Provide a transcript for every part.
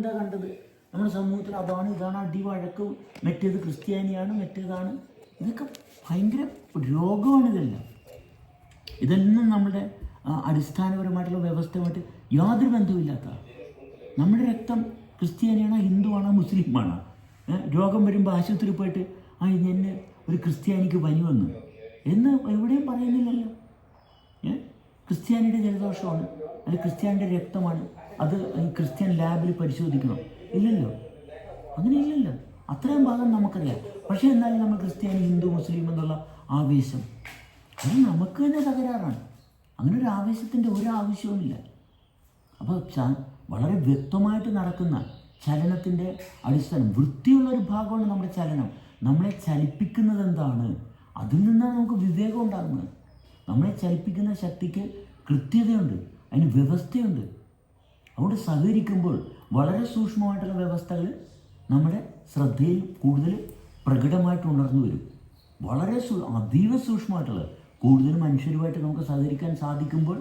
എന്താ കണ്ടത്? നമ്മുടെ സമൂഹത്തിൽ അതാണ് ഇതാണ് അടി വഴക്ക്. മറ്റേത് ക്രിസ്ത്യാനിയാണ് മറ്റേതാണ്. ഇതൊക്കെ ഭയങ്കര രോഗമാണ് ഇതെല്ലാം. ഇതെല്ലാം നമ്മുടെ അടിസ്ഥാനപരമായിട്ടുള്ള വ്യവസ്ഥയുമായിട്ട് യാതൊരു ബന്ധവുമില്ലാത്ത നമ്മുടെ രക്തം ക്രിസ്ത്യാനിയാണോ ഹിന്ദുവാണോ മുസ്ലിമാണോ? രോഗം വരുമ്പോൾ ആശുപത്രിയിൽ പോയിട്ട് ആ എന്നെ ഒരു ക്രിസ്ത്യാനിക്ക് പനി വന്നു. എന്ന് എവിടെയും പറയുന്നില്ലല്ലോ? ക്രിസ്ത്യാനിയുടെ ജലദോഷമാണ് അല്ലെങ്കിൽ ക്രിസ്ത്യാനിയുടെ രക്തമാണ്. അത് ക്രിസ്ത്യൻ ലാബിൽ പരിശോധിക്കണം. ഇല്ലല്ലോ? അങ്ങനെ ഇല്ലല്ലോ? അത്രയും ഭാഗം നമുക്കറിയാം. പക്ഷേ എന്നാലും നമ്മൾ ക്രിസ്ത്യൻ ഹിന്ദു മുസ്ലിം എന്നുള്ള ആവേശം. അത് നമുക്ക് തന്നെ തകരാറാണ്. അങ്ങനെ ഒരു ആവേശത്തിന്റെ ഒരു ആവശ്യവുമില്ല. അപ്പോൾ വളരെ വ്യക്തമായിട്ട് നടക്കുന്ന ചലനത്തിന്റെ അടിസ്ഥാനം വൃത്തിയുള്ള ഒരു ഭാഗമാണ് നമ്മുടെ ചലനം. നമ്മളെ ചലിപ്പിക്കുന്നത് എന്താണ്? അതിൽ നിന്നാണ് നമുക്ക് വിവേകം ഉണ്ടാകുന്നത്. നമ്മളെ ചലിപ്പിക്കുന്ന ശക്തിക്ക് കൃത്യതയുണ്ട്. അതിന് വ്യവസ്ഥയുണ്ട്. അതുകൊണ്ട് സഹകരിക്കുമ്പോൾ വളരെ സൂക്ഷ്മമായിട്ടുള്ള വ്യവസ്ഥകൾ നമ്മുടെ ശ്രദ്ധയിൽ കൂടുതൽ പ്രകടമായിട്ട് ഉണർന്നു വരും. വളരെ സൂ അതീവ സൂക്ഷ്മമായിട്ടുള്ളത് കൂടുതൽ മനുഷ്യരുമായിട്ട് നമുക്ക് സഹകരിക്കാൻ സാധിക്കുമ്പോൾ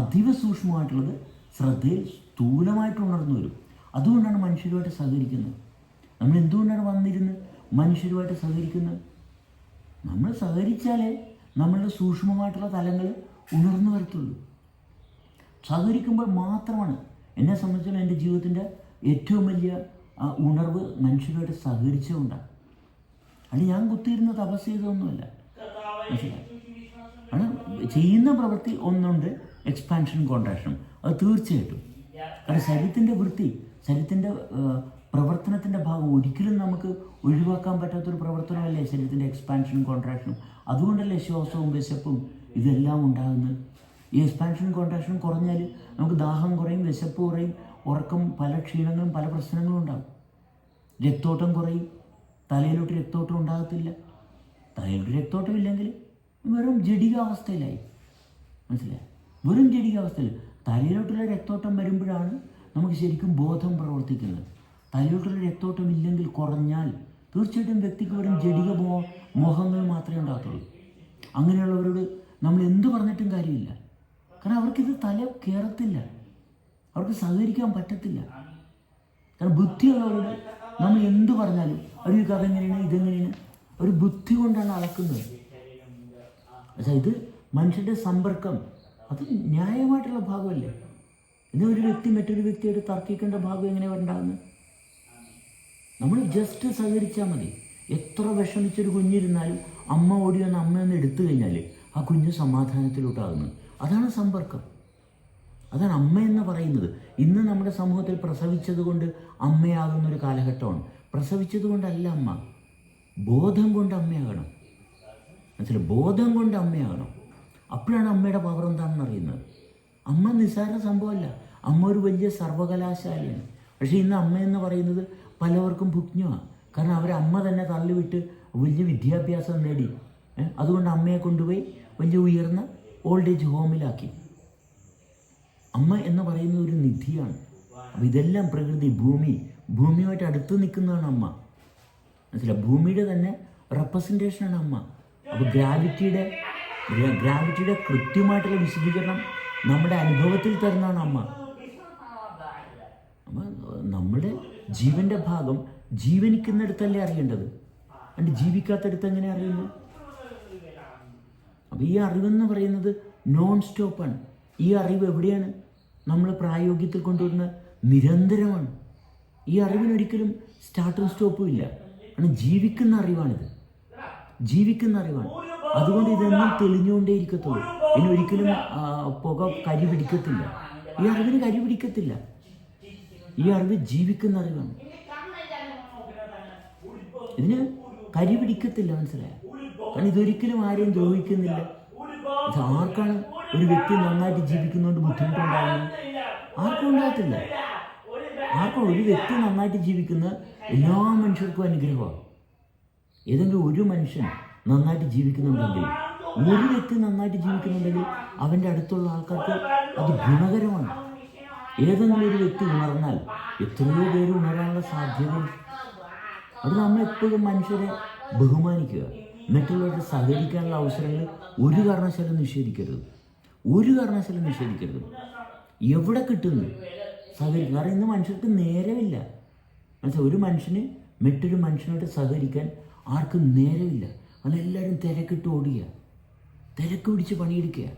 അതീവ സൂക്ഷ്മമായിട്ടുള്ളത് ശ്രദ്ധയിൽ സ്ഥൂലമായിട്ട് ഉണർന്നു വരും. അതുകൊണ്ടാണ് മനുഷ്യരുമായിട്ട് സഹകരിക്കുന്നത്. നമ്മൾ എന്തുകൊണ്ടാണ് വന്നിരുന്നത്? മനുഷ്യരുമായിട്ട് സഹകരിക്കുന്നത്? നമ്മൾ സഹകരിച്ചാലേ നമ്മളുടെ സൂക്ഷ്മമായിട്ടുള്ള തലങ്ങൾ ഉണർന്നു വരത്തുള്ളൂ. സഹകരിക്കുമ്പോൾ മാത്രമാണ് എന്നെ സംബന്ധിച്ചുള്ള എന്റെ ജീവിതത്തിന്റെ ഏറ്റവും വലിയ ആ, ഉണർവ് മനുഷ്യരുമായിട്ട് സഹകരിച്ചുകൊണ്ടാണ് അത് ഞാൻ കുത്തിയിരുന്ന തപസ് ചെയ്തതൊന്നുമല്ല. മനസ്സിലായി? ആണ് ചെയ്യുന്ന പ്രവൃത്തി ഒന്നുണ്ട് എക്സ്പാൻഷൻ കോൺട്രാക്ഷൻ അത് തീർച്ചയായിട്ടും. കാരണം ശരീരത്തിന്റെ വൃത്തി ശരീരത്തിന്റെ പ്രവർത്തനത്തിന്റെ ഭാഗം ഒരിക്കലും നമുക്ക് ഒഴിവാക്കാൻ പറ്റാത്തൊരു പ്രവർത്തനമല്ലേ ശരീരത്തിന്റെ എക്സ്പാൻഷനും കോൺട്രാക്ഷനും അതുകൊണ്ടല്ലേ ശ്വാസവും വിശപ്പും ഇതെല്ലാം ഉണ്ടാകുന്നത്? ഈ എക്സ്പാൻഷൻ കോൺട്രാക്ഷനും കുറഞ്ഞാൽ നമുക്ക് ദാഹം കുറയും വിശപ്പ് കുറയും ഉറക്കം പല ക്ഷീണങ്ങളും പല പ്രശ്നങ്ങളും ഉണ്ടാകും രക്തോട്ടം കുറയും. തലയിലോട്ട് രക്തോട്ടം ഉണ്ടാകത്തില്ല. തലയിലോട്ട് രക്തോട്ടം ഇല്ലെങ്കിൽ വെറും ജടികാവസ്ഥയിലായി. മനസ്സിലായി? വെറും ജടികാവസ്ഥയിൽ. തലയിലോട്ടുള്ള രക്തോട്ടം വരുമ്പോഴാണ് നമുക്ക് ശരിക്കും ബോധം പ്രവർത്തിക്കുന്നത്. തലയിലോട്ടുള്ള രക്തോട്ടം ഇല്ലെങ്കിൽ കുറഞ്ഞാൽ തീർച്ചയായിട്ടും വ്യക്തിക്ക് വെറും ജടിക മോഹങ്ങൾ മാത്രമേ ഉണ്ടാകത്തുള്ളൂ. അങ്ങനെയുള്ളവരോട് നമ്മൾ എന്ത് പറഞ്ഞിട്ടും കാര്യമില്ല. കാരണം അവർക്കിത് തല കയറത്തില്ല അവർക്ക് സഹകരിക്കാൻ പറ്റത്തില്ല. കാരണം ബുദ്ധിയുള്ളവരോട് നമ്മൾ എന്ത് പറഞ്ഞാലും അവർ കഥ എങ്ങനെയാണ് ഇതെങ്ങനെയാണ്? ഒരു ബുദ്ധി കൊണ്ടാണ് അളക്കുന്നത്. പക്ഷേ ഇത് മനുഷ്യന്റെ സമ്പർക്കം. അത് ന്യായമായിട്ടുള്ള ഭാഗമല്ലേ? എന്നാൽ ഒരു വ്യക്തി മറ്റൊരു വ്യക്തിയായിട്ട് തർക്കിക്കേണ്ട ഭാഗം എങ്ങനെ ഉണ്ടാകുന്നത്? നമ്മൾ ജസ്റ്റ് സഹകരിച്ചാൽ മതി. എത്ര വിഷമിച്ചൊരു കുഞ്ഞിരുന്നാലും അമ്മ ഓടി വന്ന് അമ്മയൊന്ന് എടുത്തു കഴിഞ്ഞാൽ ആ കുഞ്ഞ് സമാധാനത്തിലോട്ടാകുന്നു. അതാണ് സമ്പർക്കം. അതാണ് അമ്മ എന്ന് പറയുന്നത്. ഇന്ന് നമ്മുടെ സമൂഹത്തിൽ പ്രസവിച്ചതുകൊണ്ട് അമ്മയാകുന്ന ഒരു കാലഘട്ടമാണ്. പ്രസവിച്ചതുകൊണ്ടല്ല അമ്മ. ബോധം കൊണ്ട് അമ്മയാകണം. മനസ്സിലായി? ബോധം കൊണ്ട് അമ്മയാകണം. അപ്പോഴാണ് അമ്മയുടെ പവർ എന്താണെന്ന് അറിയുന്നത്? അമ്മ നിസ്സാര സംഭവമല്ല. അമ്മ ഒരു വലിയ സർവകലാശാലയാണ്. പക്ഷേ ഇന്ന് അമ്മ എന്ന് പറയുന്നത് പലവർക്കും ഭുജ്ഞമാണ് കാരണം അവർ അമ്മ തന്നെ തള്ളിവിട്ട് വലിയ വിദ്യാഭ്യാസം നേടി? അതുകൊണ്ട് അമ്മയെ കൊണ്ടുപോയി വലിയ ഉയർന്ന ഓൾഡ് ഏജ് ഹോമിലാക്കി അമ്മ എന്ന് പറയുന്നത് ഒരു നിധിയാണ്. അപ്പോൾ ഇതെല്ലാം പ്രകൃതി ഭൂമി ഭൂമിയുമായിട്ട് അടുത്ത് നിൽക്കുന്നതാണ് അമ്മ. മനസ്സിലായി? ഭൂമിയുടെ തന്നെ റെപ്രസെന്റേഷനാണ് അമ്മ. അപ്പോൾ ഗ്രാവിറ്റിയുടെ ഗ്രാവിറ്റിയുടെ കൃത്യമായിട്ടുള്ള വിശദീകരണം നമ്മുടെ അനുഭവത്തിൽ തരുന്നതാണ് അമ്മ. നമ്മുടെ ജീവന്റെ ഭാഗം ജീവനിക്കുന്നിടത്തല്ലേ അറിയേണ്ടത്? അണ്ട് ജീവിക്കാത്തടത്ത് എങ്ങനെ അറിയുന്നു? അപ്പോൾ ഈ അറിവെന്ന് പറയുന്നത് നോൺ സ്റ്റോപ്പാണ് ഈ അറിവ് എവിടെയാണ്? നമ്മൾ പ്രായോഗികത്തിൽ കൊണ്ടുവരുന്ന നിരന്തരമാണ്. ഈ അറിവിനൊരിക്കലും സ്റ്റാർട്ടും സ്റ്റോപ്പും ഇല്ല. കാരണം ജീവിക്കുന്ന അറിവാണിത്. ജീവിക്കുന്ന അറിവാണ്. അതുകൊണ്ട് ഇതെന്നും തെളിഞ്ഞുകൊണ്ടേ ഇരിക്കത്തുള്ളൂ ഇനി ഒരിക്കലും പുക കരി പിടിക്കത്തില്ല. ഈ അറിവിന് കരി പിടിക്കത്തില്ല. ഈ അറിവ് ജീവിക്കുന്ന അറിവാണ്. ഇതിന് കരി പിടിക്കത്തില്ല മനസ്സിലായോ? കാരണം ഇതൊരിക്കലും ആരെയും ദ്രോഹിക്കുന്നില്ല. ആർക്കാണ് ഒരു വ്യക്തി നന്നായിട്ട് ജീവിക്കുന്നതുകൊണ്ട് ബുദ്ധിമുട്ടുണ്ടാകുന്നത്? ആർക്കും ഉണ്ടാകത്തില്ല. ആർക്കും ഒരു വ്യക്തി നന്നായിട്ട് ജീവിക്കുന്ന എല്ലാ മനുഷ്യർക്കും അനുഗ്രഹമാണ്? ഏതെങ്കിലും ഒരു മനുഷ്യൻ നന്നായിട്ട് ജീവിക്കുന്നുണ്ടെങ്കിൽ ഒരു വ്യക്തി നന്നായിട്ട് ജീവിക്കുന്നുണ്ടെങ്കിൽ അവന്റെ അടുത്തുള്ള ആൾക്കാർക്ക് അത് ഗുണകരമാണ്. ഏതെങ്കിലും ഒരു വ്യക്തി ഉണർന്നാൽ എത്രയോ പേര് ഉണരാനുള്ള സാധ്യതയുണ്ട്. അത് നമ്മൾ എപ്പോഴും മനുഷ്യരെ ബഹുമാനിക്കുക. മറ്റുള്ളവരുടെ സഹകരിക്കാനുള്ള അവസരങ്ങൾ ഒരു കാരണവശാലും നിഷേധിക്കരുത്. ഒരു കാരണവശാലും നിഷേധിക്കരുത്. എവിടെ കിട്ടുന്നു? സഹകരിക്കും കാരണം ഇന്ന് മനുഷ്യർക്ക് നേരമില്ല. മനസ്സിലായി ഒരു മനുഷ്യന് മറ്റൊരു മനുഷ്യനോട് സഹകരിക്കാൻ ആർക്കും നേരമില്ല. കാരണം എല്ലാവരും തിരക്കിട്ട് ഓടുക. തിരക്ക് പിടിച്ച് പണിയെടുക്കുക.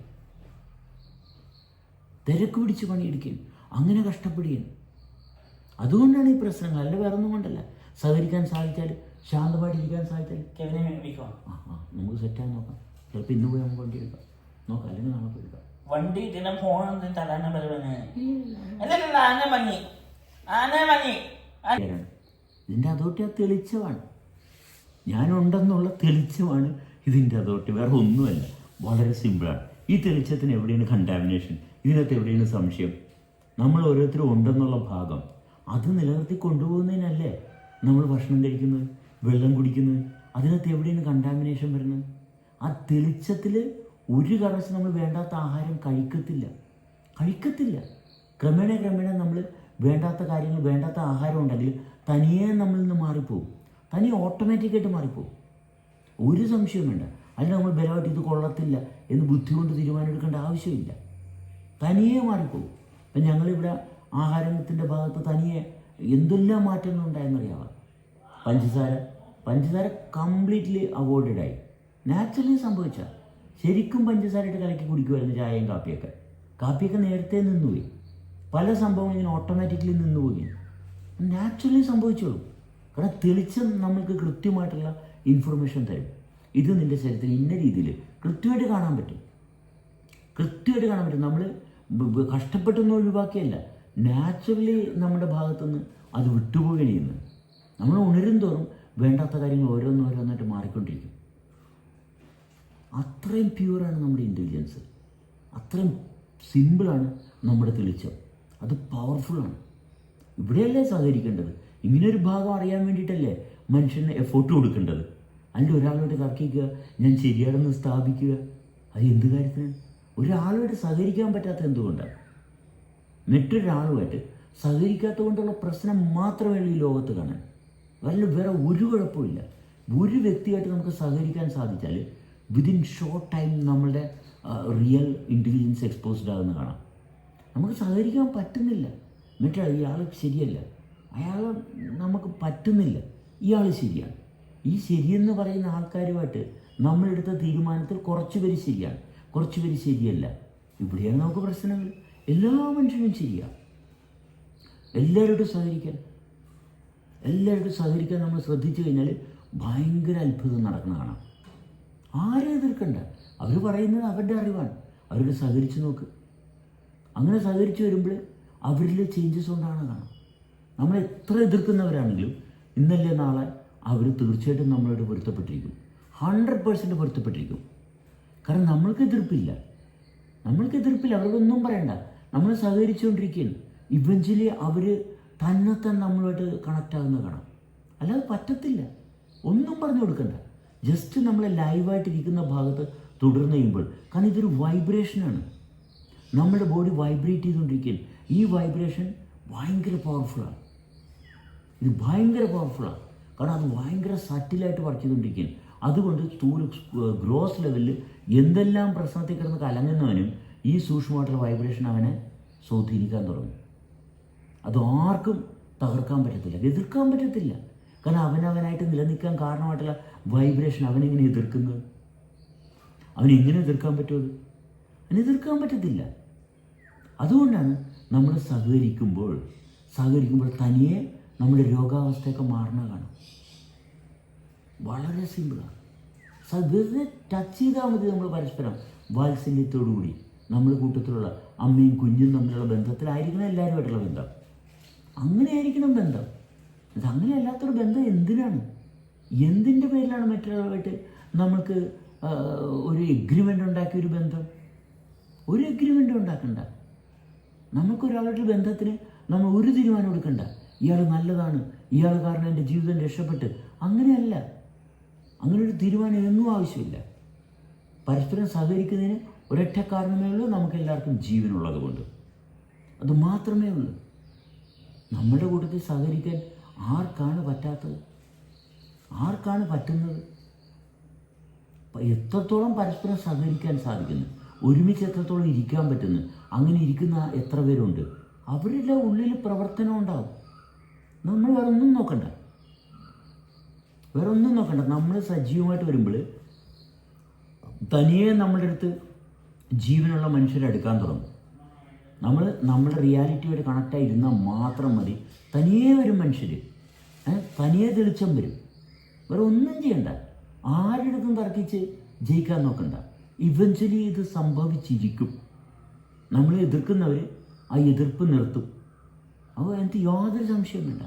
തിരക്ക് പിടിച്ച് പണിയെടുക്കുകയും അങ്ങനെ കഷ്ടപ്പെടുകയും അതുകൊണ്ടാണ് ഈ പ്രശ്നങ്ങൾ. അല്ല വേറെ ഒന്നും കൊണ്ടല്ല. സഹകരിക്കാൻ സാധിച്ചാൽ ശാന്തമായിട്ടിരിക്കാൻ സാധിച്ചാൽ കെവിനെ വിളിക്കണം ആ ആ നമുക്ക് സെറ്റായി നോക്കാം. ചിലപ്പോൾ ഇന്ന് പോയി നമുക്ക് വണ്ടി എടുക്കാം. നോക്കാം അല്ലെങ്കിൽ നാളെ പോയി എടുക്കാം. വണ്ടി ഇതിനെ ഫോൺ ഇതിന്റെ അല്ലല്ല ആന ആന. ഇതിന്റെ അതോട്ടി ആ തെളിച്ചമാണ് ഞാനുണ്ടെന്നുള്ള തെളിച്ചമാണ് ഇതിന്റെ അതോട്ടി വേറെ ഒന്നുമല്ല. വളരെ സിമ്പിളാണ്. ഈ തെളിച്ചത്തിന് എവിടെയാണ് കണ്ടാമിനേഷൻ ഇതിനകത്ത് എവിടെയാണ് സംശയം? നമ്മൾ ഓരോരുത്തരും ഉണ്ടെന്നുള്ള ഭാഗം. അത് നിലനിർത്തി കൊണ്ടുപോകുന്നതിനല്ലേ നമ്മൾ ഭക്ഷണം കഴിക്കുന്നത്? വെള്ളം കുടിക്കുന്നത് അതിനകത്ത് എവിടെയാണ് കണ്ടാമിനേഷൻ വരുന്നത്? ആ തെളിച്ചത്തിൽ ഒരു കടച്ച് നമ്മൾ വേണ്ടാത്ത ആഹാരം കഴിക്കത്തില്ല. കഴിക്കത്തില്ല. ക്രമേണ ക്രമേണ നമ്മൾ വേണ്ടാത്ത കാര്യങ്ങൾ വേണ്ടാത്ത ആഹാരം ഉണ്ടെങ്കിൽ തനിയെ നമ്മളിൽ നിന്ന് മാറിപ്പോവും. തനിയെ ഓട്ടോമാറ്റിക്കായിട്ട് മാറിപ്പോവും. ഒരു സംശയവും വേണ്ട. അതിന് നമ്മൾ ബലമായിട്ട് ഇത് കൊള്ളത്തില്ല എന്ന് ബുദ്ധി കൊണ്ട് തീരുമാനമെടുക്കേണ്ട ആവശ്യമില്ല. തനിയെ മാറിപ്പോവും. ഇപ്പം ഞങ്ങളിവിടെ ആഹാരത്തിന്റെ ഭാഗത്ത് തനിയെ എന്തെല്ലാം മാറ്റങ്ങൾ ഉണ്ടായെന്നറിയാമോ പഞ്ചസാര. പഞ്ചസാര കംപ്ലീറ്റ്ലി അവോയ്ഡഡ് ആയി. നാച്ചുറലി സംഭവിച്ച ശരിക്കും പഞ്ചസാര ഇട്ട് കലക്കി കുടിക്കുമായിരുന്നു ചായയും കാപ്പിയൊക്കെ. കാപ്പിയൊക്കെ നേരത്തെ നിന്നുപോയി. പല സംഭവങ്ങളും ഇങ്ങനെ ഓട്ടോമാറ്റിക്കലി നിന്നുപോയി. നാച്ചുറലി സംഭവിച്ചോളൂ. കാരണം തെളിച്ചം നമ്മൾക്ക് കൃത്യമായിട്ടുള്ള ഇൻഫർമേഷൻ തരും. ഇത് നിന്റെ ശരീരത്തിൽ ഇന്ന രീതിയിൽ കൃത്യമായിട്ട് കാണാൻ പറ്റും. കൃത്യമായിട്ട് കാണാൻ പറ്റും. നമ്മൾ കഷ്ടപ്പെട്ടൊന്നും ഒഴിവാക്കിയല്ല. നാച്ചുറലി നമ്മുടെ ഭാഗത്തുനിന്ന് അത് വിട്ടുപോവുകയാണ് ചെയ്യുന്നത്. നമ്മൾ ഉണരും തോറും വേണ്ടാത്ത കാര്യങ്ങൾ ഓരോന്നോരോന്നായിട്ട് മാറിക്കൊണ്ടിരിക്കും. അത്രയും പ്യുവറാണ് നമ്മുടെ ഇന്റലിജൻസ് അത്രയും സിമ്പിളാണ് നമ്മുടെ തെളിച്ചം. അത് പവർഫുള്ളാണ് ഇവിടെയല്ലേ സഹകരിക്കേണ്ടത്? ഇങ്ങനൊരു ഭാഗം അറിയാൻ വേണ്ടിയിട്ടല്ലേ മനുഷ്യന് എഫോർട്ട് കൊടുക്കേണ്ടത്? അല്ല ഒരാളോട് തർക്കിക്കുക ഞാൻ ശരിയാണെന്ന് സ്ഥാപിക്കുക. അത് എന്ത് കാര്യത്തിന്? ഒരാളോട് സഹകരിക്കാൻ പറ്റാത്ത എന്തുകൊണ്ടാണ്? മറ്റൊരാളുമായിട്ട് സഹകരിക്കാത്തത് കൊണ്ടുള്ള പ്രശ്നം മാത്രമേ ഈ ലോകത്ത് കാണാൻ. വല്ല വേറെ ഒരു കുഴപ്പമില്ല. ഒരു വ്യക്തിയായിട്ട് നമുക്ക് സഹകരിക്കാൻ സാധിച്ചാൽ വിതിൻ ഷോർട്ട് ടൈം നമ്മളുടെ റിയൽ ഇന്റലിജൻസ് എക്സ്പോസ്ഡ് ആകുന്ന കാണാം. നമുക്ക് സഹകരിക്കാൻ പറ്റുന്നില്ല. മറ്റേ ഇയാൾ ശരിയല്ല. അയാൾ നമുക്ക് പറ്റുന്നില്ല. ഇയാൾ ശരിയാണ്. ഈ ശരിയെന്ന് പറയുന്ന ആൾക്കാരുമായിട്ട് നമ്മളെടുത്ത തീരുമാനത്തിൽ കുറച്ച് പേര് ശരിയാണ്. കുറച്ച് പേര് ശരിയല്ല. ഇവിടെയാണ് നമുക്ക് പ്രശ്നങ്ങൾ. എല്ലാ മനുഷ്യനും ശരിയാണ് എല്ലാവരോടും സഹകരിക്കാൻ. എല്ലാവരോടും സഹകരിക്കാൻ നമ്മൾ ശ്രദ്ധിച്ചു കഴിഞ്ഞാൽ ഭയങ്കര അത്ഭുതം നടക്കുന്ന കാണാം. ആരും എതിർക്കണ്ട. അവർ പറയുന്നത് അവരുടെ അറിവാണ്. അവരോട് സഹകരിച്ച് നോക്ക്. അങ്ങനെ സഹകരിച്ച് വരുമ്പോൾ അവരിലെ ചേഞ്ചസ് കൊണ്ടാണ് കാണാം. നമ്മൾ എത്ര എതിർക്കുന്നവരാണെങ്കിലും ഇന്നല്ലേ നാളെ അവർ തീർച്ചയായിട്ടും നമ്മളോട് പൊരുത്തപ്പെട്ടിരിക്കും. Hundred per cent പൊരുത്തപ്പെട്ടിരിക്കും. കാരണം നമ്മൾക്ക് എതിർപ്പില്ല. നമ്മൾക്ക് എതിർപ്പില്ല. അവർക്കൊന്നും പറയണ്ട. നമ്മൾ സഹകരിച്ചുകൊണ്ടിരിക്കുകയാണ്. ഇവഞ്ച്വലി അവർ തന്നെത്താൻ നമ്മളുമായിട്ട് കണക്റ്റ് ആകുന്ന കാണാം അല്ലാതെ പറ്റത്തില്ല. ഒന്നും പറഞ്ഞു കൊടുക്കണ്ട. ജസ്റ്റ് നമ്മളെ ലൈവായിട്ടിരിക്കുന്ന ഭാഗത്ത് തുടർന്ന് കഴിയുമ്പോൾ. കാരണം ഇതൊരു വൈബ്രേഷനാണ് നമ്മുടെ ബോഡി വൈബ്രേറ്റ് ചെയ്തുകൊണ്ടിരിക്കുകയാണ്. ഈ വൈബ്രേഷൻ ഭയങ്കര പവർഫുള്ളാണ് ഇത് ഭയങ്കര പവർഫുള്ളാണ് കാരണം അത് ഭയങ്കര സറ്റിലായിട്ട് വർക്ക് ചെയ്തുകൊണ്ടിരിക്കുകയാണ്. അതുകൊണ്ട് സ്ഥൂല ഗ്രോസ് ലെവലിൽ എന്തെല്ലാം പ്രശ്നത്തിൽ കിടന്ന് കലങ്ങുന്നവനും ഈ സൂക്ഷ്മമായിട്ടുള്ള വൈബ്രേഷൻ അവനെ സ്വാധീനിക്കാൻ തുടങ്ങും. അത് ആർക്കും തകർക്കാൻ പറ്റത്തില്ല എതിർക്കാൻ പറ്റത്തില്ല. കാരണം അവനവനായിട്ട് നിലനിൽക്കാൻ കാരണമായിട്ടുള്ള വൈബ്രേഷൻ അവനെങ്ങനെ എതിർക്കുന്നത് അവൻ എങ്ങനെ എതിർക്കാൻ പറ്റുമത് അവന് എതിർക്കാൻ പറ്റത്തില്ല. അതുകൊണ്ടാണ് നമ്മൾ സഹകരിക്കുമ്പോൾ സഹകരിക്കുമ്പോൾ തനിയെ നമ്മുടെ രോഗാവസ്ഥയൊക്കെ മാറണ കാണും. വളരെ സിമ്പിളാണ് വെറുതെ ടച്ച് ചെയ്താൽ മതി നമ്മൾ പരസ്പരം. വാത്സല്യത്തോടു കൂടി നമ്മൾ കൂട്ടത്തിലുള്ള അമ്മയും കുഞ്ഞും തമ്മിലുള്ള ബന്ധത്തിലായിരിക്കണം എല്ലാവരുമായിട്ടുള്ള ബന്ധം. അങ്ങനെ ആയിരിക്കണം ബന്ധം. ഇത് അങ്ങനെ അല്ലാത്തൊരു ബന്ധം എന്തിനാണ്? എന്തിന്റെ പേരിലാണ് മറ്റൊരാളുമായിട്ട് നമ്മൾക്ക് ഒരു എഗ്രിമെന്റ് ഉണ്ടാക്കിയ ഒരു ബന്ധം? ഒരു എഗ്രിമെന്റ് ഉണ്ടാക്കണ്ട. നമുക്കൊരാളുടെ ബന്ധത്തിന് നമ്മൾ ഒരു തീരുമാനം എടുക്കണ്ട. ഇയാൾ നല്ലതാണ് ഇയാൾ കാരണം എന്റെ ജീവിതം രക്ഷപ്പെട്ട്. അങ്ങനെയല്ല. അങ്ങനെ ഒരു തീരുമാനം എന്നും ആവശ്യമില്ല. പരസ്പരം സഹകരിക്കുന്നതിന് ഒരൊറ്റ കാരണമേ ഉള്ളൂ നമുക്കെല്ലാവർക്കും ജീവനുള്ളത് കൊണ്ട്. അത് മാത്രമേ ഉള്ളൂ. നമ്മുടെ കൂട്ടത്തിൽ സഹകരിക്കാൻ ആർക്കാണ് പറ്റാത്തത്? ആർക്കാണ് പറ്റുന്നത്? എത്രത്തോളം പരസ്പരം സഹകരിക്കാൻ സാധിക്കുന്നു? ഒരുമിച്ച് എത്രത്തോളം ഇരിക്കാൻ പറ്റുന്നു? അങ്ങനെ ഇരിക്കുന്ന എത്ര പേരുണ്ട്? അവരുടെ ഉള്ളിൽ പ്രവർത്തനം ഉണ്ടാവും. നമ്മൾ വേറെ ഒന്നും നോക്കണ്ട. വേറെ ഒന്നും നോക്കണ്ട. നമ്മൾ സജീവമായിട്ട് വരുമ്പോൾ തനിയെ നമ്മുടെ അടുത്ത് ജീവനുള്ള മനുഷ്യരെ എടുക്കാൻ തുടങ്ങും. നമ്മൾ നമ്മുടെ റിയാലിറ്റിയോട് കണക്റ്റായി ഇരുന്നാൽ മാത്രം മതി. തനിയേ വരും മനുഷ്യർ തനിയേ തെളിച്ചം വരും. വേറെ ഒന്നും ചെയ്യണ്ട. ആരുടെ അടുത്തും തർക്കിച്ച് ജയിക്കാൻ നോക്കണ്ട. ഇവഞ്ച്വലി ഇത് സംഭവിച്ചിരിക്കും. നമ്മൾ എതിർക്കുന്നവർ ആ എതിർപ്പ് നിർത്തും. അപ്പോൾ എനിക്ക് യാതൊരു സംശയം വേണ്ട.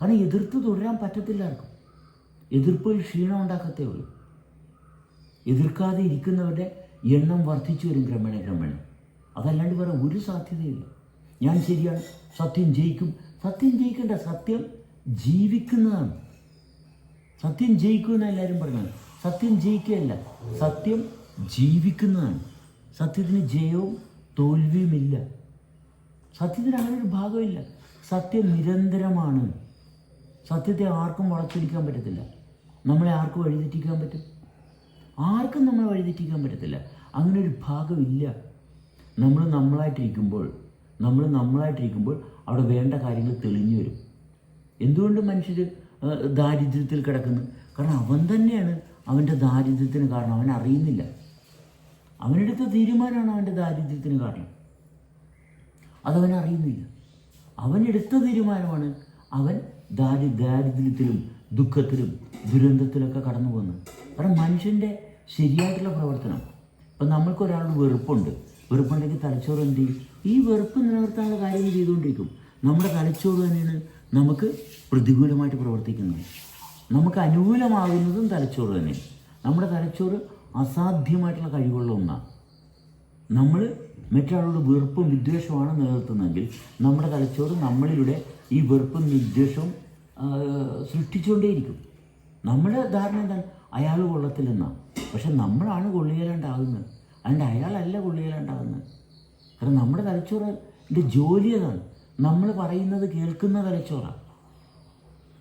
കാരണം എതിർത്ത് തുടരാൻ പറ്റത്തില്ല ആർക്കും. എതിർപ്പ് ഒരു ക്ഷീണം ഉണ്ടാക്കത്തേ ഉള്ളൂ. എതിർക്കാതെ ഇരിക്കുന്നവരുടെ എണ്ണം വർദ്ധിച്ചു വരും ക്രമേണ ക്രമേണ. അതല്ലാണ്ട് വേറെ ഒരു സാധ്യതയില്ല. ഞാൻ ശരിയാണ്. സത്യം ജയിക്കും. സത്യം ജയിക്കേണ്ട. സത്യം ജീവിക്കുന്നതാണ്. സത്യം ജയിക്കുമെന്ന് എല്ലാവരും പറഞ്ഞത്. സത്യം ജയിക്കുകയല്ല. സത്യം ജീവിക്കുന്നതാണ്. സത്യത്തിന് ജയവും തോൽവിയുമില്ല. സത്യത്തിന് അങ്ങനെ ഒരു ഭാഗമില്ല സത്യം നിരന്തരമാണ്. സത്യത്തെ ആർക്കും വളച്ചൊടിക്കാൻ പറ്റത്തില്ല. നമ്മളെ ആർക്കും വഴിതെറ്റിക്കാൻ പറ്റും. ആർക്കും നമ്മളെ വഴിതെറ്റിക്കാൻ പറ്റത്തില്ല. അങ്ങനെ ഒരു ഭാഗമില്ല. നമ്മൾ നമ്മളായിട്ടിരിക്കുമ്പോൾ നമ്മൾ നമ്മളായിട്ടിരിക്കുമ്പോൾ അവിടെ വേണ്ട കാര്യങ്ങൾ തെളിഞ്ഞു വരും. എന്തുകൊണ്ട് മനുഷ്യർ ദാരിദ്ര്യത്തിൽ കിടക്കുന്നു? കാരണം അവൻ തന്നെയാണ് അവന്റെ ദാരിദ്ര്യത്തിന് കാരണം. അവൻ അറിയുന്നില്ല. അവനെടുത്ത തീരുമാനമാണ് അവന്റെ ദാരിദ്ര്യത്തിന് കാരണം. അതവൻ അറിയുന്നില്ല. അവൻ എടുത്ത തീരുമാനമാണ് അവൻ ദാരി ദാരിദ്ര്യത്തിലും ദുഃഖത്തിലും ദുരന്തത്തിലൊക്കെ കടന്നു പോകുന്നത് കാരണം മനുഷ്യന്റെ ശരിയായിട്ടുള്ള പ്രവർത്തനം. ഇപ്പം നമ്മൾക്ക് ഒരാളോട് വെറുപ്പുണ്ട്. വെറുപ്പുണ്ടെങ്കിൽ തലച്ചോറ് എന്ത് ചെയ്യും? ഈ വെറുപ്പ് നിലനിർത്താനുള്ള കാര്യങ്ങൾ ചെയ്തുകൊണ്ടിരിക്കും. നമ്മുടെ തലച്ചോറ് തന്നെയാണ് നമുക്ക് പ്രതികൂലമായിട്ട് പ്രവർത്തിക്കുന്നത്. നമുക്ക് അനുകൂലമാകുന്നതും തലച്ചോറ് തന്നെയാണ് നമ്മുടെ തലച്ചോറ് അസാധ്യമായിട്ടുള്ള കഴിവുള്ള ഒന്നാണ് നമ്മൾ മറ്റൊരാളോട് വെറുപ്പും വിദ്വേഷവുമാണ് നിലനിർത്തുന്നതെങ്കിൽ നമ്മുടെ തലച്ചോറ് നമ്മളിലൂടെ ഈ വെറുപ്പും വിദ്വേഷവും സൃഷ്ടിച്ചുകൊണ്ടേയിരിക്കും. നമ്മുടെ ധാരണ എന്താണ്? അയാൾ കൊള്ളത്തില്ലെന്നാണ് പക്ഷെ നമ്മളാണ് കൊള്ളിയലാണ്ടാകുന്നത് അതുകൊണ്ട് അയാളല്ല പുള്ളികളുണ്ടാകുന്നത് കാരണം നമ്മുടെ തലച്ചോറിന്റെ ജോലി അതാണ്. നമ്മൾ പറയുന്നത് കേൾക്കുന്ന തലച്ചോറാണ്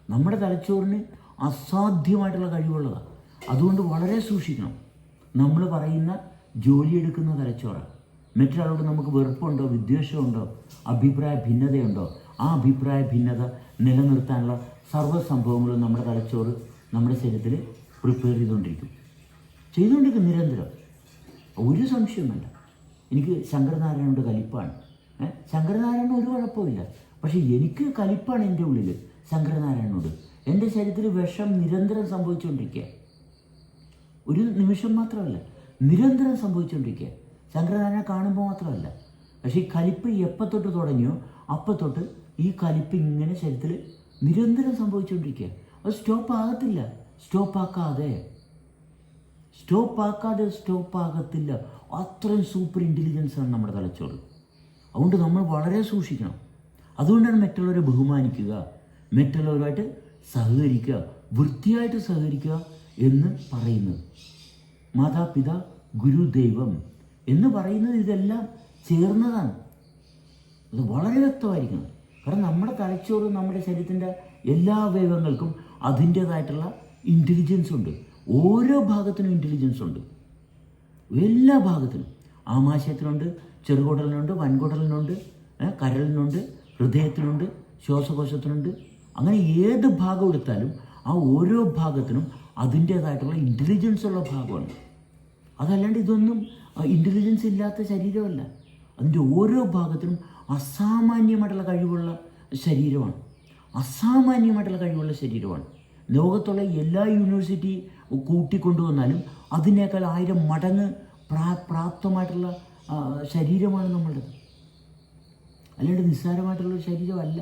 നമ്മുടെ തലച്ചോറിന് അസാധ്യമായിട്ടുള്ള കഴിവുള്ളതാണ് അതുകൊണ്ട് വളരെ സൂക്ഷിക്കണം. നമ്മൾ പറയുന്ന ജോലി എടുക്കുന്ന തലച്ചോറാണ് മറ്റൊരാളോട് നമുക്ക് വെറുപ്പുണ്ടോ വിദ്വേഷമുണ്ടോ അഭിപ്രായ ഭിന്നതയുണ്ടോ? ആ അഭിപ്രായ ഭിന്നത നിലനിർത്താനുള്ള സർവ സംഭവങ്ങളും നമ്മുടെ തലച്ചോറ് നമ്മുടെ ശരീരത്തിൽ പ്രിപ്പയർ ചെയ്തുകൊണ്ടിരിക്കും. ചെയ്തുകൊണ്ടിരിക്കും നിരന്തരം. ഒരു സംശയവും എനിക്ക് ശങ്കരനാരായണന്റെ കലിപ്പാണ്. ശങ്കരനാരായണ ഒരു കുഴപ്പമില്ല പക്ഷേ എനിക്ക് കലിപ്പാണ് എന്റെ ഉള്ളിൽ ശങ്കരനാരായണനോട്. എന്റെ ശരീരത്തിൽ വിഷം നിരന്തരം സംഭവിച്ചുകൊണ്ടിരിക്കുക. ഒരു നിമിഷം മാത്രമല്ല നിരന്തരം സംഭവിച്ചുകൊണ്ടിരിക്കുക. ശങ്കരനാരായണ കാണുമ്പോൾ മാത്രമല്ല. പക്ഷേ ഈ കലിപ്പ് എപ്പോൾ തൊട്ട് തുടങ്ങിയോ അപ്പം തൊട്ട് ഈ കലിപ്പ് ഇങ്ങനെ ശരീരത്തിൽ നിരന്തരം സംഭവിച്ചുകൊണ്ടിരിക്കുക. അത് സ്റ്റോപ്പ് ആകത്തില്ല സ്റ്റോപ്പ് ആക്കാതെ സ്റ്റോപ്പ് ആക്കാതെ സ്റ്റോപ്പ് ആകത്തില്ല അത്രയും സൂപ്പർ ഇന്റലിജൻസ് ആണ് നമ്മുടെ തലച്ചോറ്. അതുകൊണ്ട് നമ്മൾ വളരെ സൂക്ഷിക്കണം. അതുകൊണ്ടാണ് മറ്റുള്ളവരെ ബഹുമാനിക്കുക മറ്റുള്ളവരുമായിട്ട് സഹകരിക്കുക വൃത്തിയായിട്ട് സഹകരിക്കുക എന്ന് പറയുന്നത്. മാതാപിത ഗുരുദൈവം എന്ന് പറയുന്നത് ഇതെല്ലാം ചേർന്നതാണ്. അത് വളരെ വ്യക്തമായിരിക്കണം. കാരണം നമ്മുടെ തലച്ചോറ് നമ്മുടെ ശരീരത്തിന്റെ എല്ലാ അവയവങ്ങൾക്കും അതിന്റേതായിട്ടുള്ള ഇന്റലിജൻസ് ഉണ്ട്. ഓരോ ഭാഗത്തിനും ഇന്റലിജൻസ് ഉണ്ട്. എല്ലാ ഭാഗത്തിനും. ആമാശയത്തിനുണ്ട് ചെറുകുടലിനുണ്ട് വൻകുടലിനുണ്ട് കരലിനുണ്ട് ഹൃദയത്തിനുണ്ട് ശ്വാസകോശത്തിനുണ്ട്. അങ്ങനെ ഏത് ഭാഗം എടുത്താലും ആ ഓരോ ഭാഗത്തിനും അതിന്റേതായിട്ടുള്ള ഇന്റലിജൻസ് ഉള്ള ഭാഗമാണ്. അതല്ലാണ്ട് ഇതൊന്നും ഇന്റലിജൻസ് ഇല്ലാത്ത ശരീരമല്ല. അതിന്റെ ഓരോ ഭാഗത്തിനും അസാമാന്യമായിട്ടുള്ള കഴിവുള്ള ശരീരമാണ്. അസാമാന്യമായിട്ടുള്ള കഴിവുള്ള ശരീരമാണ്. ലോകത്തുള്ള എല്ലാ യൂണിവേഴ്സിറ്റി കൂട്ടിക്കൊണ്ടുവന്നാലും അതിനേക്കാൾ ആയിരം മടങ്ങ് പ്രാ പ്രാപ്തമായിട്ടുള്ള ശരീരമാണ് നമ്മളുടേത്. അല്ലാണ്ട് നിസ്സാരമായിട്ടുള്ള ശരീരമല്ല.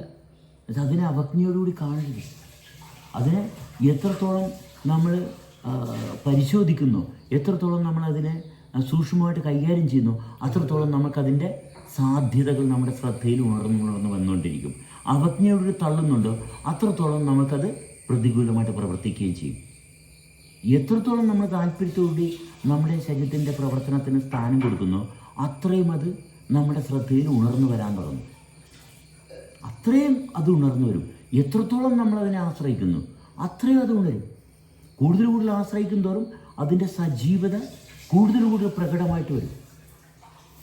അത് അതിനെ അവജ്ഞയോടുകൂടി കാണരുത്. അതിനെ എത്രത്തോളം നമ്മൾ പരിശോധിക്കുന്നു എത്രത്തോളം നമ്മൾ അതിനെ സൂക്ഷ്മമായിട്ട് കൈകാര്യം ചെയ്യുന്നു അത്രത്തോളം നമുക്കതിന്റെ സാധ്യതകൾ നമ്മുടെ ശ്രദ്ധയിൽ ഉണർന്നു ഉണർന്നു വന്നുകൊണ്ടിരിക്കും. അവജ്ഞയോട് തള്ളുന്നുണ്ടോ അത്രത്തോളം നമുക്കത് പ്രതികൂലമായിട്ട് പ്രവർത്തിക്കുകയും ചെയ്യും. എത്രത്തോളം നമ്മൾ താല്പര്യത്തോടുകൂടി നമ്മുടെ ശരീരത്തിന്റെ പ്രവർത്തനത്തിന് സ്ഥാനം കൊടുക്കുന്നു അത്രയും അത് നമ്മുടെ ശ്രദ്ധയിൽ ഉണർന്നു വരാൻ തുടങ്ങും. അത്രയും അത് ഉണർന്നു വരും. എത്രത്തോളം നമ്മൾ അതിനെ ആശ്രയിക്കുന്നു അത്രയും അത് ഉണരും. കൂടുതൽ കൂടുതൽ ആശ്രയിക്കും തോറും അതിന്റെ സജീവത കൂടുതൽ കൂടുതൽ പ്രകടമായിട്ട് വരും.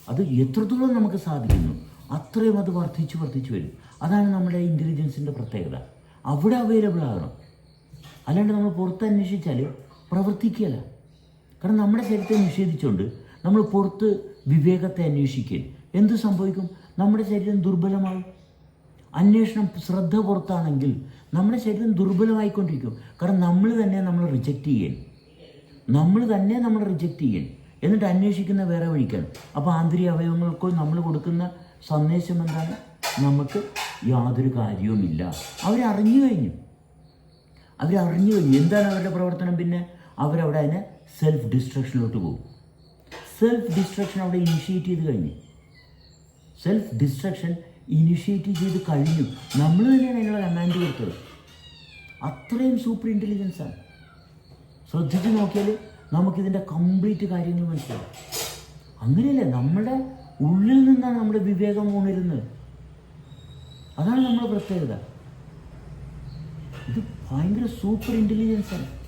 അത് എത്രത്തോളം നമുക്ക് സാധിക്കുന്നു അത്രയും അത് വർദ്ധിച്ചു വർദ്ധിച്ചു വരും. അതാണ് നമ്മുടെ ഇന്റലിജൻസിന്റെ പ്രത്യേകത. അവിടെ അവൈലബിൾ ആകണം. അല്ലാണ്ട് നമ്മൾ പുറത്ത് അന്വേഷിച്ചാൽ പ്രവർത്തിക്കുകയല്ല. കാരണം നമ്മുടെ ശരീരത്തെ നിഷേധിച്ചുകൊണ്ട് നമ്മൾ പുറത്ത് വിവേകത്തെ അന്വേഷിക്കുകയും എന്ത് സംഭവിക്കും? നമ്മുടെ ശരീരം ദുർബലമാകും അന്വേഷണം ശ്രദ്ധ പുറത്താണെങ്കിൽ നമ്മുടെ ശരീരം ദുർബലമായിക്കൊണ്ടിരിക്കും. കാരണം നമ്മൾ തന്നെ നമ്മൾ റിജക്റ്റ് ചെയ്യൻ നമ്മൾ തന്നെ നമ്മൾ റിജക്റ്റ് ചെയ്യൻ എന്നിട്ട് അന്വേഷിക്കുന്ന വേറെ വഴിക്കാണ്. അപ്പോൾ ആന്തരിക അവയവങ്ങൾക്ക് നമ്മൾ കൊടുക്കുന്ന സന്ദേശം എന്താണ്? നമുക്ക് യാതൊരു കാര്യവുമില്ല. അവരറിഞ്ഞു കഴിഞ്ഞു. അവരറിഞ്ഞു കഴിഞ്ഞു. എന്താണ് അവരുടെ പ്രവർത്തനം പിന്നെ? അവരവിടെ അതിനെ സെൽഫ് ഡിസ്ട്രക്ഷനിലോട്ട് പോകും. സെൽഫ് ഡിസ്ട്രക്ഷൻ അവിടെ ഇനിഷ്യേറ്റ് ചെയ്ത് കഴിഞ്ഞു. സെൽഫ് ഡിസ്ട്രക്ഷൻ ഇനിഷ്യേറ്റ് ചെയ്ത് കഴിഞ്ഞു. നമ്മൾ തന്നെയാണ് അതിനുള്ള കമാൻഡ് കൊടുത്തത്. അത്രയും സൂപ്പർ ഇന്റലിജൻസാണ് ശ്രദ്ധിച്ച് നോക്കിയാൽ നമുക്കിതിന്റെ കംപ്ലീറ്റ് കാര്യങ്ങൾ മനസ്സിലാവും. അങ്ങനെയല്ലേ? നമ്മുടെ ഉള്ളിൽ നിന്നാണ് നമ്മുടെ വിവേകം ഉണരുന്നത് അതാണ് നമ്മുടെ പ്രത്യേകത. ഇത് ഭയങ്കര സൂപ്പർ ഇന്റലിജൻസാണ്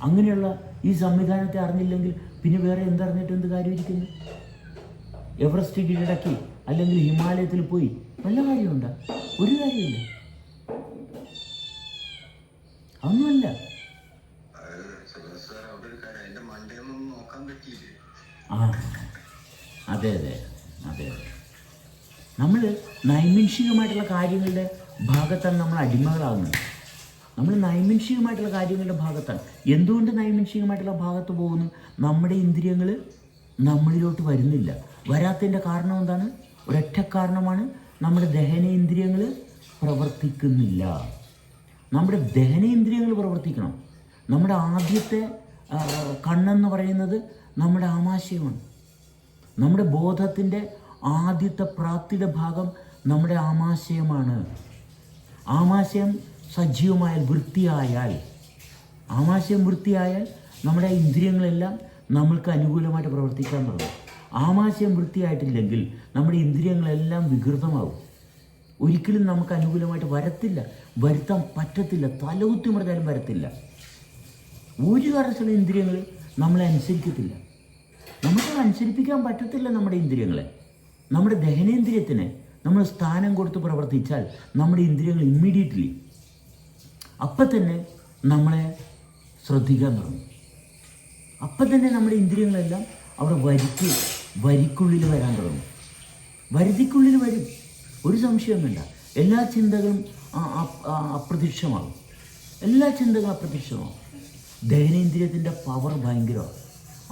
അങ്ങനെയുള്ള ഈ സംവിധാനത്തെ അറിഞ്ഞില്ലെങ്കിൽ പിന്നെ വേറെ എന്തറിഞ്ഞിട്ട് എന്ത് കാര്യമിരിക്കുന്നു എവറസ്റ്റ് കീഴടക്കി അല്ലെങ്കിൽ ഹിമാലയത്തിൽ പോയി വല്ല കാര്യമുണ്ടോ? ഒരു കാര്യമില്ല. പറ്റിയില്ലേ ആ അതെ അതെ അതെ അതെ. നമ്മൾ നൈമിൻഷികമായിട്ടുള്ള കാര്യങ്ങളുടെ ഭാഗത്താണ് നമ്മൾ അടിമകളാകുന്നത് നമ്മൾ നൈമിൻഷികമായിട്ടുള്ള കാര്യങ്ങളുടെ ഭാഗത്താണ്. എന്തുകൊണ്ട് നൈമിൻഷികമായിട്ടുള്ള ഭാഗത്ത് പോകുന്നു? നമ്മുടെ ഇന്ദ്രിയങ്ങൾ നമ്മളിലോട്ട് വരുന്നില്ല. വരാത്തതിന്റെ കാരണം എന്താണ്? ഒരൊറ്റ കാരണമാണ് നമ്മുടെ ദഹനേന്ദ്രിയങ്ങൾ പ്രവർത്തിക്കുന്നില്ല. നമ്മുടെ ദഹനേന്ദ്രിയങ്ങൾ പ്രവർത്തിക്കണം. നമ്മുടെ ആദ്യത്തെ കണ്ണെന്ന് പറയുന്നത് നമ്മുടെ ആമാശയമാണ്. നമ്മുടെ ബോധത്തിന്റെ ആദ്യത്തെ പ്രാപ്തിയുടെ ഭാഗം നമ്മുടെ ആമാശയമാണ്. ആമാശയം സജീവമായാൽ വൃത്തിയായാൽ ആമാശയം വൃത്തിയായാൽ നമ്മുടെ ഇന്ദ്രിയങ്ങളെല്ലാം നമ്മൾക്ക് അനുകൂലമായിട്ട് പ്രവർത്തിക്കാൻ തുടങ്ങും. ആമാശയം വൃത്തിയായിട്ടില്ലെങ്കിൽ നമ്മുടെ ഇന്ദ്രിയങ്ങളെല്ലാം വികൃതമാകും ഒരിക്കലും നമുക്ക് അനുകൂലമായിട്ട് വരത്തില്ല വരുത്താൻ പറ്റത്തില്ല തലകുത്തി മറിഞ്ഞാലും വരത്തില്ല. ഒരു കാരണത്തിലുള്ള ഇന്ദ്രിയങ്ങൾ നമ്മളെ അനുസരിക്കത്തില്ല. നമുക്ക് അനുസരിപ്പിക്കാൻ പറ്റത്തില്ല നമ്മുടെ ഇന്ദ്രിയങ്ങളെ. നമ്മുടെ ദഹനേന്ദ്രിയത്തിന് നമ്മൾ സ്ഥാനം കൊടുത്ത് പ്രവർത്തിച്ചാൽ നമ്മുടെ ഇന്ദ്രിയങ്ങൾ ഇമ്മീഡിയറ്റ്ലി അപ്പം തന്നെ നമ്മളെ ശ്രദ്ധിക്കാൻ തുടങ്ങും. അപ്പം തന്നെ നമ്മുടെ ഇന്ദ്രിയങ്ങളെല്ലാം അവിടെ വരിക്ക് വരിക്കുള്ളിൽ വരാൻ തുടങ്ങും. വരുതിക്കുള്ളിൽ വരും. ഒരു സംശയവും വേണ്ട എല്ലാ ചിന്തകളും അപ്രത്യക്ഷമാകും. എല്ലാ ചിന്തകളും അപ്രത്യക്ഷമാകും. ദഹനേന്ദ്രിയത്തിന്റെ പവർ ഭയങ്കരമാണ്.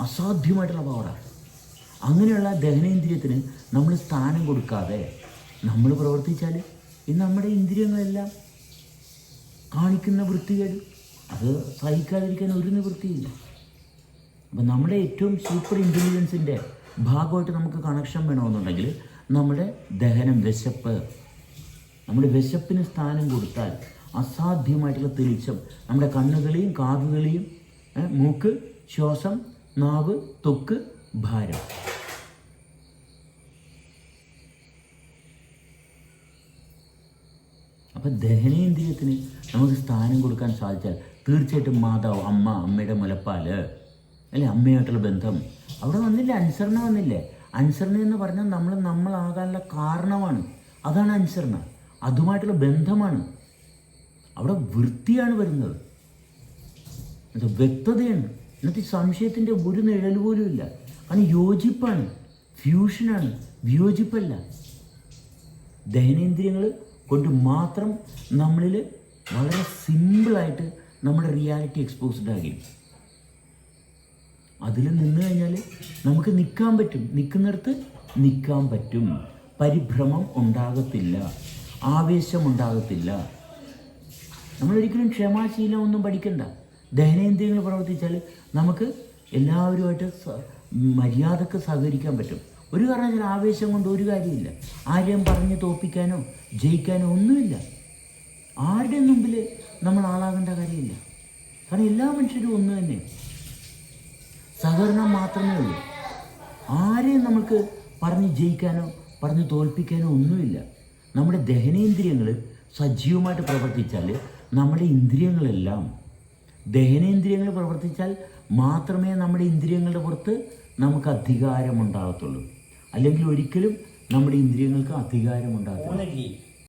അസാധ്യമായിട്ടുള്ള പവറാണ് അങ്ങനെയുള്ള ദഹനേന്ദ്രിയത്തിന് നമ്മൾ സ്ഥാനം കൊടുക്കാതെ നമ്മൾ പ്രവർത്തിച്ചാൽ ഈ നമ്മുടെ ഇന്ദ്രിയങ്ങളെല്ലാം കാണിക്കുന്ന വൃത്തികേട്. അത് സഹിക്കാതിരിക്കാൻ ഒരു നിവൃത്തിയില്ല. അപ്പം നമ്മുടെ ഏറ്റവും സൂപ്പർ ഇന്റലിജൻസിന്റെ ഭാഗമായിട്ട് നമുക്ക് കണക്ഷൻ വേണമെന്നുണ്ടെങ്കിൽ നമ്മുടെ ദഹനം വിശപ്പ് നമ്മുടെ വിശപ്പിന് സ്ഥാനം കൊടുത്താൽ അസാധ്യമായിട്ടുള്ള തെളിച്ചം നമ്മുടെ കണ്ണുകളെയും കാതുകളെയും മൂക്ക് ശ്വാസം നാവ് തൊക്ക് ഭാരം. അപ്പം ദഹനേന്ദ്രിയത്തിന് നമുക്ക് സ്ഥാനം കൊടുക്കാൻ സാധിച്ചാൽ തീർച്ചയായിട്ടും മാതാവ് അമ്മ അമ്മയുടെ മുലപ്പാൽ അല്ലെ? അമ്മയായിട്ടുള്ള ബന്ധം. അവിടെ വന്നില്ല? അനുസരണ വന്നില്ലേ? അനുസരണ എന്ന് പറഞ്ഞാൽ നമ്മൾ നമ്മളാകാനുള്ള കാരണമാണ്. അതാണ് അനുസരണ. അതുമായിട്ടുള്ള ബന്ധമാണ്. അവിടെ വൃത്തിയാണ് വരുന്നത്. വ്യക്തതയാണ്. എന്നിട്ട് സംശയത്തിന്റെ ഒരു നിഴൽ പോലും ഇല്ല. കാരണം യോജിപ്പാണ്. ഫ്യൂഷനാണ് വിയോജിപ്പല്ല. ദഹനേന്ദ്രിയങ്ങൾ കൊണ്ട് മാത്രം നമ്മളിൽ വളരെ സിമ്പിളായിട്ട് നമ്മുടെ റിയാലിറ്റി എക്സ്പോസ്ഡ് ആകും. അതിൽ നിന്ന് കഴിഞ്ഞാൽ നമുക്ക് നിൽക്കാൻ പറ്റും. നിൽക്കുന്നിടത്ത് നിൽക്കാൻ പറ്റും. പരിഭ്രമം ഉണ്ടാകത്തില്ല. ആവേശം ഉണ്ടാകത്തില്ല. നമ്മളൊരിക്കലും ക്ഷമാശീലം ഒന്നും പഠിക്കണ്ട. ദഹനേന്ദ്രിയങ്ങൾ പ്രവർത്തിച്ചാൽ നമുക്ക് എല്ലാവരുമായിട്ട് മര്യാദയ്ക്ക് സഹകരിക്കാൻ പറ്റും. ഒരു കാരണത്തിൽ ആവേശം കൊണ്ട് ഒരു കാര്യമില്ല. ആരെയും പറഞ്ഞ് തോപ്പിക്കാനോ ജയിക്കാനോ ഒന്നുമില്ല. ആരുടെ മുമ്പിൽ നമ്മൾ ആളാകേണ്ട കാര്യമില്ല. കാരണം എല്ലാ മനുഷ്യരും ഒന്ന് തന്നെ. സഹകരണം മാത്രമേ ഉള്ളൂ. ആരെയും നമുക്ക് പറഞ്ഞ് ജയിക്കാനോ പറഞ്ഞ് തോൽപ്പിക്കാനോ ഒന്നുമില്ല. നമ്മുടെ ദഹനേന്ദ്രിയങ്ങൾ സജീവമായിട്ട് പ്രവർത്തിച്ചാൽ നമ്മുടെ ഇന്ദ്രിയങ്ങളെല്ലാം ദഹനേന്ദ്രിയങ്ങൾ പ്രവർത്തിച്ചാൽ മാത്രമേ നമ്മുടെ ഇന്ദ്രിയങ്ങളുടെ പുറത്ത് നമുക്ക് അധികാരമുണ്ടാകത്തുള്ളൂ. അല്ലെങ്കിൽ ഒരിക്കലും നമ്മുടെ ഇന്ദ്രിയങ്ങൾക്ക് അധികാരമുണ്ടാകും ഊന്നില്ലേ